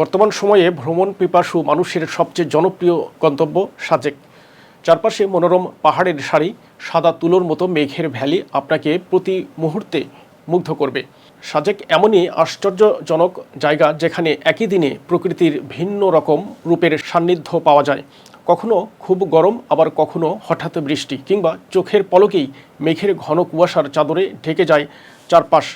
বর্তমান সময়ে ভ্রমণ পিপাসু মানুষের সবচেয়ে জনপ্রিয় গন্তব্য সাজেক। চারপাশে মনোরম পাহাড়ের সারি, সাদা তুলোর মতো মেঘের ভ্যালি আপনাকে প্রতি মুহূর্তে মুগ্ধ করবে। সাজেক এমনই আশ্চর্যজনক জায়গা যেখানে একই দিনে প্রকৃতির ভিন্ন রকম রূপের সান্নিধ্য পাওয়া যায়। কখনো খুব গরম, আবার কখনো হঠাৎ বৃষ্টি কিংবা চোখের পলকেই মেঘের ঘন কুয়াশার চাদরে ঢেকে যায় চারপাশ।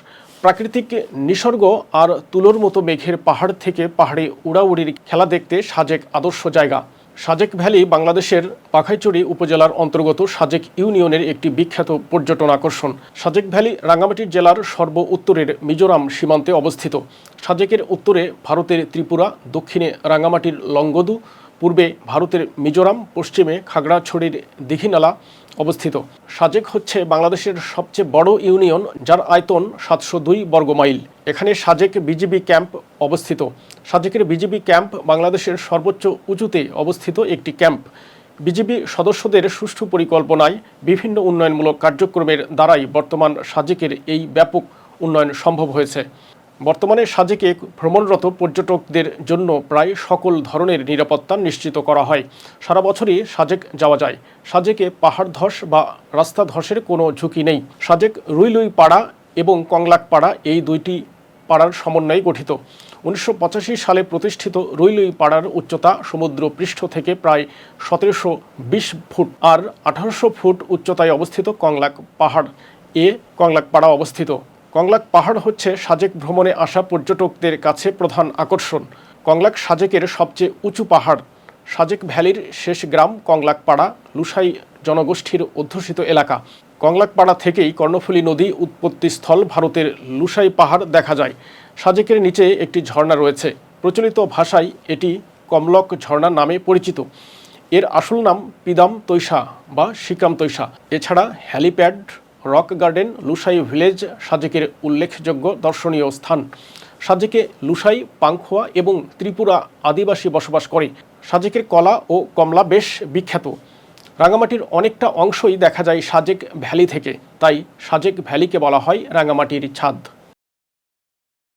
প্রাকৃতিক নিসর্গ আর তুলোর মতো মেঘের পাহাড় থেকে পাহাড়ে উড়াউড়ির খেলা দেখতে সাজেক আদর্শ জায়গা। সাজেক ভ্যালি বাংলাদেশের পাখাইচুরি উপজেলার অন্তর্গত সাজেক ইউনিয়নের একটি বিখ্যাত পর্যটন আকর্ষণ। সাজেক ভ্যালি রাঙ্গামাটি জেলার সর্ব উত্তরের মিজোরাম সীমান্তে অবস্থিত। সাজেকের উত্তরে ভারতের ত্রিপুরা, দক্ষিণে রাঙ্গামাটির লংগদু পূর্বে ভারতের মিজোরাম, পশ্চিমে খাগড়াছড়ির দিঘিনালা অবস্থিত। সাজেক হচ্ছে বাংলাদেশের সবচেয়ে বড় ইউনিয়ন, যার আয়তন সাতশো দুই বর্গমাইল এখানে সাজেক বিজিবি ক্যাম্প অবস্থিত। সাজেকের বিজিবি ক্যাম্প বাংলাদেশের সর্বোচ্চ উঁচুতে অবস্থিত একটি ক্যাম্প। বিজিবি সদস্যদের সুষ্ঠু পরিকল্পনায় বিভিন্ন উন্নয়নমূলক কার্যক্রমের দ্বারাই বর্তমান সাজেকের এই ব্যাপক উন্নয়ন সম্ভব হয়েছে। বর্তমানে সাজেকে ভ্রমণরত পর্যটকদের জন্য প্রায় সকল ধরনের নিরাপত্তা নিশ্চিত করা হয়। সারা বছরই সাজেক যাওয়া যায়। সাজেকে পাহাড় ধস বা রাস্তা ধসের কোনো ঝুঁকি নেই। সাজেক রুইলুই পাড়া এবং কংলাক পাড়া এই দুইটি পাড়ার সমন্বয়ে গঠিত। উনিশশো পঁচাশি সালে প্রতিষ্ঠিত রুইলুই পাড়ার উচ্চতা সমুদ্র পৃষ্ঠ থেকে প্রায় সতেরোশো বিশ ফুট আর আঠারোশো ফুট উচ্চতায় অবস্থিত কংলাক পাহাড় এ কংলাক পাড়া অবস্থিত। কংলাক পাহাড় হচ্ছে সাজেক ভ্রমণে আসা পর্যটকদের কাছে প্রধান আকর্ষণ। কংলাক সাজেকের সবচেয়ে উঁচু পাহাড়। সাজেক ভ্যালির শেষ গ্রাম কংলাকপাড়া, লুসাই জনগোষ্ঠীর অধ্যুষিত এলাকা। কংলাকপাড়া থেকেই কর্ণফুলী নদী উৎপত্তিস্থল ভারতের লুসাই পাহাড় দেখা যায়। সাজেকের নিচে একটি ঝর্ণা রয়েছে। প্রচলিত ভাষায় এটি কমলক ঝর্ণা নামে পরিচিত। এর আসল নাম পিদাম তৈশা বা শিকাম তৈশা। এছাড়া helipad rock garden Lushai village, সাজেকের উল্লেখযোগ্য দর্শনীয় স্থান। সাজেকে লুসাই পাংখোয়া এবং ত্রিপুরা আদিবাসী বসবাস করে। সাজেকের কলা ও কমলা বেশ বিখ্যাত। রাঙামাটির অনেকটা অংশই দেখা যায় সাজেক ভ্যালি থেকে। তাই সাজেক ভ্যালিকে বলা হয় রাঙামাটির ছাদ।